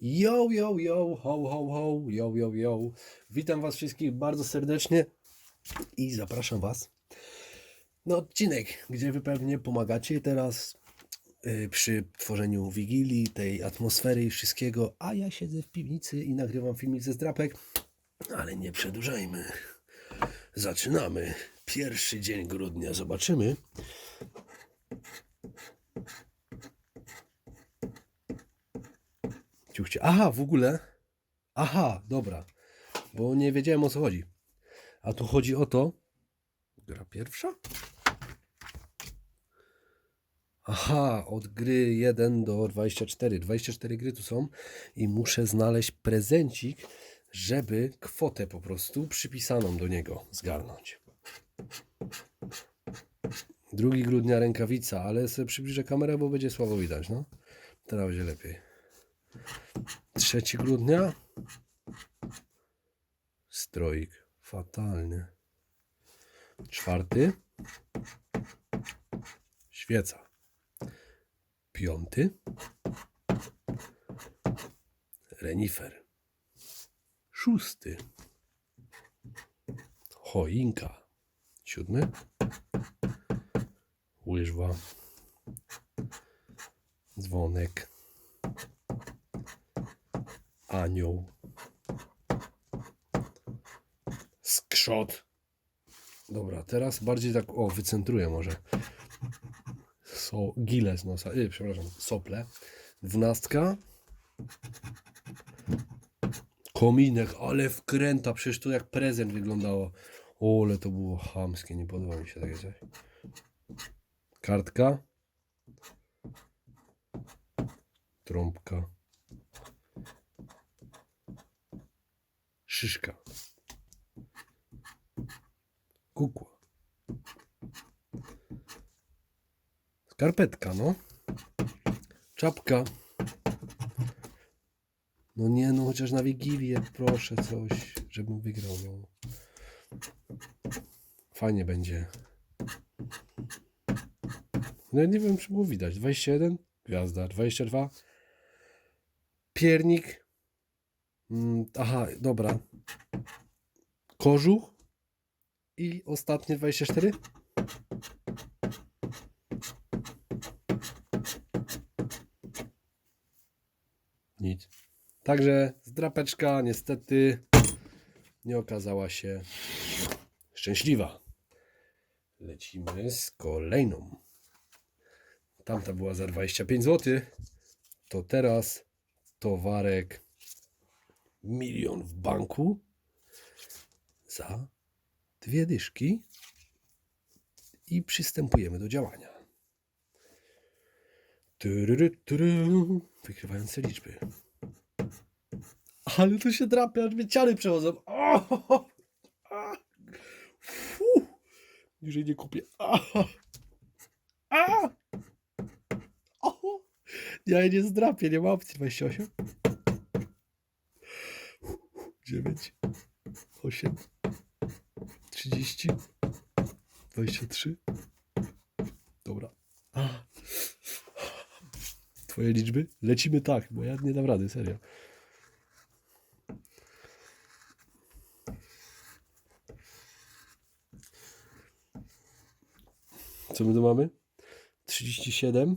Yo, yo, yo, ho, ho, ho, yo, yo, yo. Witam Was wszystkich bardzo serdecznie i zapraszam Was na odcinek, gdzie Wy pewnie pomagacie teraz y, przy tworzeniu wigilii, tej atmosfery i wszystkiego, a ja siedzę w piwnicy i nagrywam filmik ze zdrapek, ale nie przedłużajmy. Zaczynamy. Pierwszy dzień grudnia. Zobaczymy. Ciuchcie. Aha, w ogóle. Aha, dobra. Bo nie wiedziałem o co chodzi. A tu chodzi o to. Gra pierwsza? Aha, od gry 1 do 24. 24 gry tu są i muszę znaleźć prezencik, żeby kwotę po prostu przypisaną do niego zgarnąć. 2 grudnia rękawica, ale sobie przybliżę kamerę, bo będzie słabo widać, no. Teraz będzie lepiej. 3 grudnia stroik fatalny. Czwarty świeca. Piąty renifer. Szósty choinka. Siódmy łyżwa. Dzwonek. Anioł. Skrzot. Dobra, teraz bardziej tak, o, wycentruję może. So, gile z nosa, y, przepraszam, sople. Dwunastka. Kominek, ale wkręta, przecież to jak prezent wyglądało. O, ale to było chamskie, nie podoba mi się takie coś. Kartka. Trąbka. Szyszka. Kukła. Skarpetka, no. Czapka. No nie, no chociaż na Wigilię proszę coś, żebym wygrał, no. Fajnie będzie. No nie wiem, czy było widać. 21, gwiazda. 22, piernik. Mm, aha, dobra. Kożuch. I ostatnie 24. Nic. Także zdrapeczka niestety nie okazała się szczęśliwa. Lecimy z kolejną. Tamta była za 25 zł. To teraz towarek milion w banku za dwie dyszki i przystępujemy do działania. Wykrywające liczby. Ale to się drapie, aż mnie ciary przechodzą. O! A! Fu! Niżej nie kupię. A! A! Ja nie zdrapię, nie ma opcji. 28. 9. 8. 30. 23. Dobra. A. Twoje liczby? Lecimy tak, bo ja nie dam rady, serio. Co my tu mamy? 37.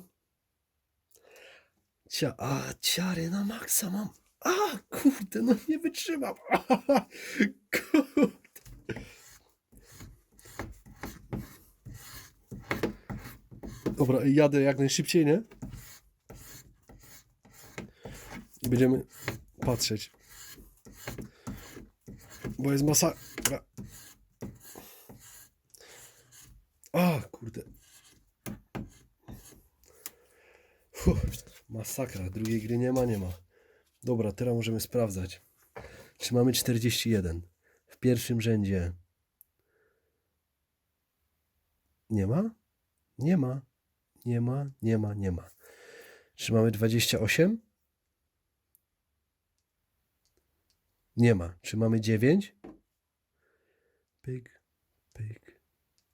Cia a, ciary na maksa. A, kurde, no nie wytrzymam. A, kurde. Dobra, jadę jak najszybciej, nie? I będziemy patrzeć. Bo jest masakra. A, kurde. Masakra. Drugiej gry nie ma, nie ma. Dobra, teraz możemy sprawdzać. Czy mamy 41? W pierwszym rzędzie. Nie ma? Nie ma. Nie ma, nie ma, nie ma. Czy mamy 28? Nie ma. Czy mamy 9? Pyk, pyk,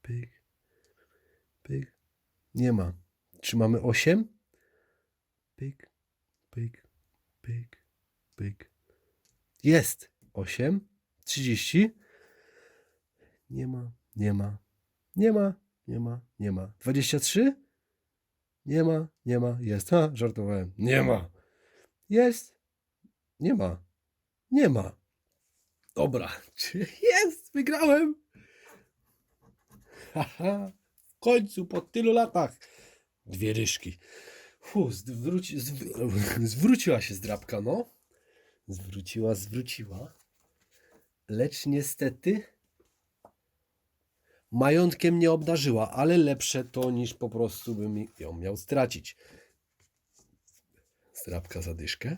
pyk, pyk. Nie ma. Czy mamy 8? Pyk, pyk, pyk, pyk. Jest. 8, 30. Nie ma, nie ma, nie ma, nie ma, nie ma. 23? Nie ma, nie ma, jest. Ha, żartowałem. Nie ma. Jest. Nie ma. Nie ma. Dobra. Jest, wygrałem. Haha. W końcu, po tylu latach. Dwie ryżki. Zwróci, zw, zwróciła się zdrabka, no. Zwróciła, zwróciła. Lecz niestety majątkiem nie obdarzyła, ale lepsze to niż po prostu bym ją miał stracić. Zdrabka zadyszkę.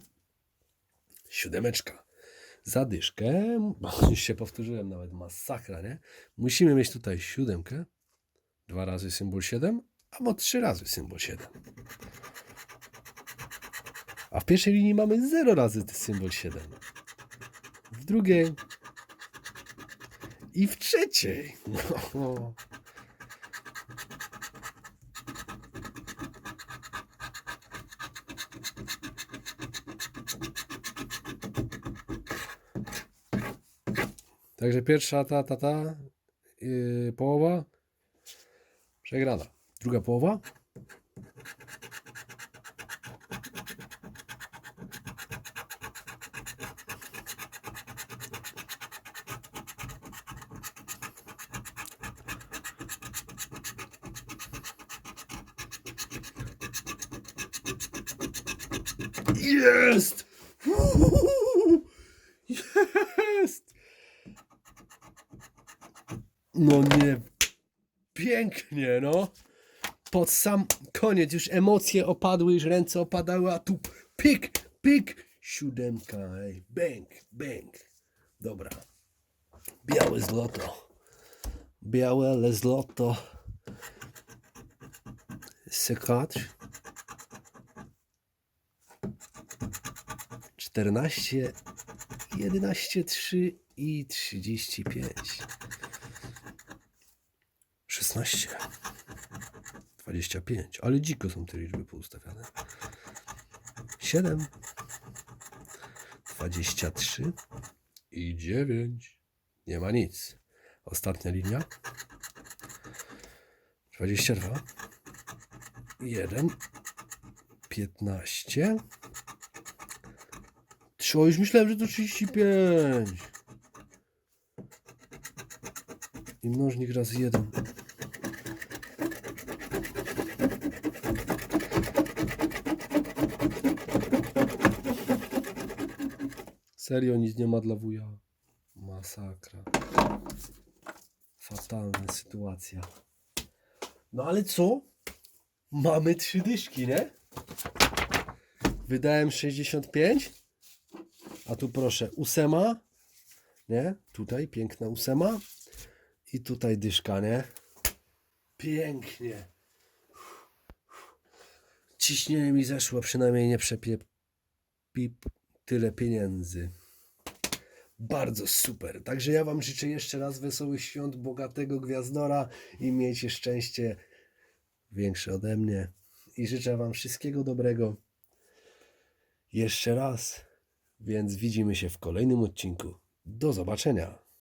Siódemeczka. Zadyszkę. Już się powtórzyłem nawet. Masakra, nie? Musimy mieć tutaj siódemkę. Dwa razy symbol 7, albo trzy razy symbol 7. A w pierwszej linii mamy 0 razy symbol 7. W drugiej i w trzeciej. No. Także pierwsza ta, ta, ta yy, połowa przegrana. Druga połowa Jest! Jest! No nie. Pięknie, no. Pod sam koniec już emocje opadły, już ręce opadały, a tu pik, pik. Siódemka, ej. Bęk, bęk. Dobra. Białe złoto. Białe, ale złoto. Sekret. 14, 11, 3 i 35. 16. 25. Ale dziko są te liczby poustawiane. 7. 23 i 9. Nie ma nic. Ostatnia linia. 22. 1. 15. Trzy, o, już myślałem, że to 35. I mnożnik razy jeden. Serio nic nie ma dla wuja. Masakra. Fatalna sytuacja. No ale co? Mamy trzy dyszki, nie? Wydałem 65. A tu proszę, ósema, nie? Tutaj piękna ósema i tutaj dyszka, nie? Pięknie. Ciśnienie mi zeszło, przynajmniej nie przepie pip tyle pieniędzy. Bardzo super. Także ja Wam życzę jeszcze raz wesołych świąt, bogatego gwiazdora i miejcie szczęście większe ode mnie. I życzę Wam wszystkiego dobrego. Jeszcze raz. Więc widzimy się w kolejnym odcinku. Do zobaczenia.